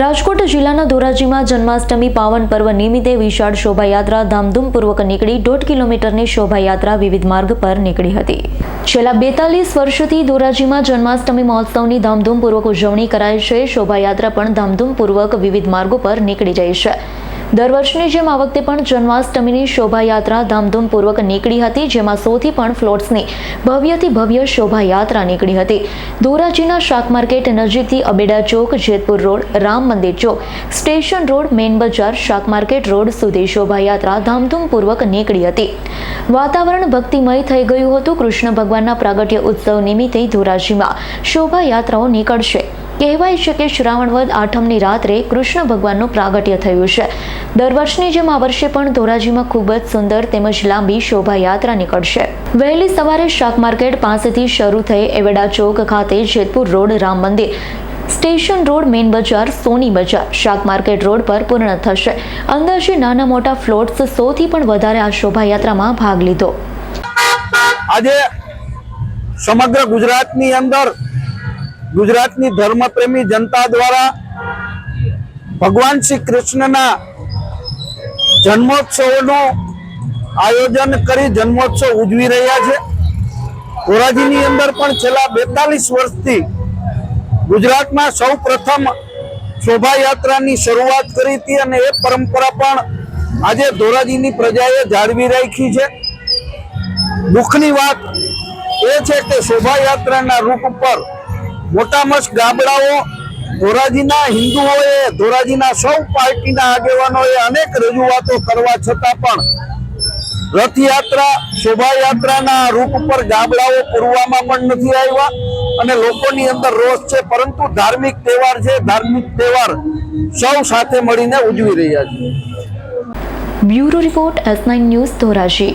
રાજકોટ જિલ્લાના ધોરાજીમાં જન્માષ્ટમી પાવન પર્વ નિમિત્તે વિશાળ શોભાયાત્રા ધામધૂમપૂર્વક નીકળી દોઢ કિલોમીટરની શોભાયાત્રા વિવિધ માર્ગ પર નીકળી હતી. છેલ્લા બેતાલીસ વર્ષથી ધોરાજીમાં જન્માષ્ટમી મહોત્સવની ધામધૂમપૂર્વક ઉજવણી કરાય છે. શોભાયાત્રા પણ ધામધૂમપૂર્વક વિવિધ માર્ગો પર નીકળી જાય છે. દર વર્ષની જેમ આ વખતે પણ જન્માષ્ટમીની શોભાયાત્રા ધામધૂમપૂર્વક નીકળી હતી, જેમાં સૌથી પણ ફ્લોટ્સની ભવ્યથી ભવ્ય શોભાયાત્રા નીકળી હતી. ધોરાજીના શાક માર્કેટ નજીકથી અબેડા ચોક, જેતપુર રોડ, રામ મંદિર ચોક, સ્ટેશન રોડ મેન બજાર, શાક માર્કેટ રોડ સુધી શોભાયાત્રા ધામધૂમપૂર્વક નીકળી હતી. વાતાવરણ ભક્તિમય થઈ ગયું હતું. કૃષ્ણ ભગવાનના પ્રાગટ્ય ઉત્સવ નિમિત્તે ધોરાજીમાં શોભાયાત્રાઓ નીકળશે. કહેવાય છે કે શ્રાવણ વદ આઠમની રાત્રે કૃષ્ણ ભગવાનનું પ્રાગટ્ય થયું છે. દર વર્ષની જેમ આ વર્ષે પણ ધોરાજીમાં ખૂબ જ સુંદર તેમજ લાંબી શોભાયાત્રા નીકળશે. વહેલી સવારે શાક માર્કેટ પાસેથી શરૂ થઈ એવેડા ચોક ખાતે જેતપુર રોડ, રામ મંદિર. સ્ટેશન રોડ, મેઇન બજાર, સોની બજાર. શાક માર્કેટ રોડ પર પૂર્ણ થશે. અંદાજે નાના મોટા ફ્લોટ્સ સૌથી પણ વધારે આ શોભાયાત્રામાં ભાગ લીધો. આજે સમગ્ર ગુજરાતની અંદર ગુજરાતની ધર્મપ્રેમી જનતા દ્વારા ભગવાન શ્રી કૃષ્ણના જન્મોત્સવનું આયોજન કરી જન્મોત્સવ ઉજવી રહ્યા છે. ધોરાજીની અંદર પણ છેલ્લા બેતાલીસ વર્ષથી ગુજરાતમાં સૌ પ્રથમ શોભાયાત્રાની શરૂઆત કરી હતી અને એ પરંપરા પણ આજે ધોરાજીની પ્રજાએ જાળવી રાખી છે. દુઃખની વાત એ છે કે શોભાયાત્રાના રૂપ ઉપર મોટા મસ્ત ગાબડાઓ, ધોરાજીના હિન્દુઓએ, ધોરાજીના સૌ પાર્ટીના આગેવાનોએ અનેક રજૂઆતો કરવા છતાં પણ રથયાત્રા, શોભાયાત્રાના રૂપ ઉપર ગાબડાઓ પૂરવામાં પણ નથી આવ્યા અને લોકોની અંદર રોષ છે, પરંતુ ધાર્મિક તહેવાર છે, ધાર્મિક તહેવાર સૌ સાથે મળીને ઉજવી રહ્યા છે. Bureau report S news Dhoraji.